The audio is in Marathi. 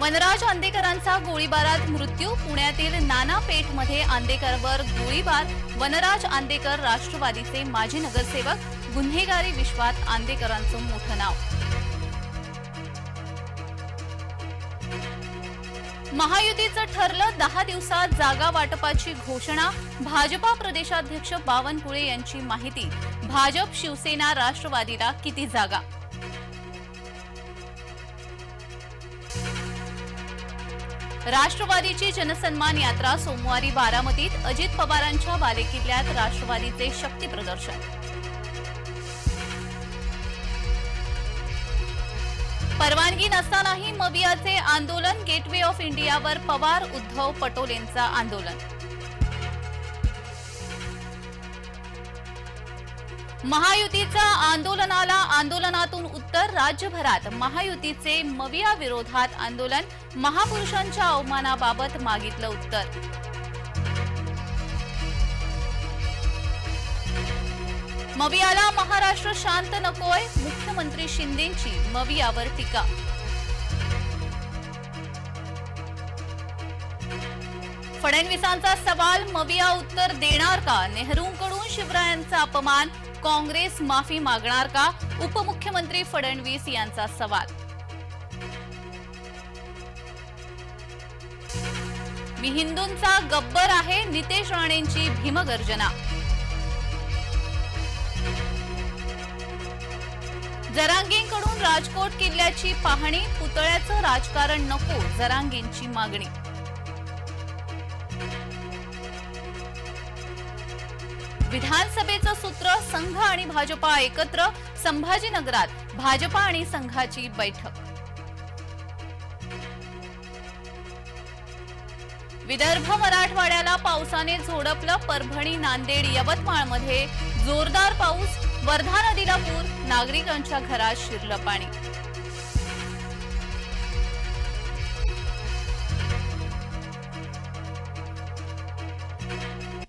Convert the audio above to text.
वनराज आंदेकरांचा गोळीबारात मृत्यू पुण्यातील नाना पेठमध्ये आंदेकरवर गोळीबार. वनराज आंदेकर राष्ट्रवादीचे माजी नगरसेवक. गुन्हेगारी विश्वात आंदेकरांचं मोठं नाव. महायुतीचं ठरलं दहा दिवसात जागा वाटपाची घोषणा. भाजपा प्रदेशाध्यक्ष बावनकुळे यांची माहिती. भाजप शिवसेना राष्ट्रवादीला किती जागा? राष्ट्रवादीची जनसन्मान यात्रा सोमवारी बारामतीत. अजित पवारांच्या बालेकिल्ल्यात राष्ट्रवादीचे शक्ती प्रदर्शन. परवानगी नसतानाही मवियाचे आंदोलन गेटवे ऑफ इंडियावर पवार उद्धव पटोलेंचा आंदोलन. महायुतीचा आंदोलनाला आंदोलनातून उत्तर राज्यभरात महायुतीचे मविया विरोधात आंदोलन महापुरुषांच्या अवमानाबाबत मागितलं उत्तर. मवियाला महाराष्ट्र शांत नकोय मुख्यमंत्री शिंदेची मवियावर टीका. फडणवीसांचा सवाल मविया उत्तर देणार का? नेहरूंकडून शिवरायांचा अपमान काँग्रेस माफी मागणार का? उपमुख्यमंत्री फडणवीस यांचा सवाल. मी हिंदूंचा गब्बर आहे नितेश राणेंची भीमगर्जना जरांगेंकडून राजकोट किल्ल्याची पाहणी पुतळ्याचं राजकारण नको जरांगेंची मागणी. विधानसभेचं सूत्र संघ आणि भाजपा एकत्र संभाजीनगरात भाजपा आणि संघाची बैठक. विदर्भ मराठवाड्याला पावसाने झोडपलं परभणी नांदेड यवतमाळमध्ये जोरदार पाऊस वर्धा नदीला पूर नागरिकांच्या घरात शिरलं पाणी.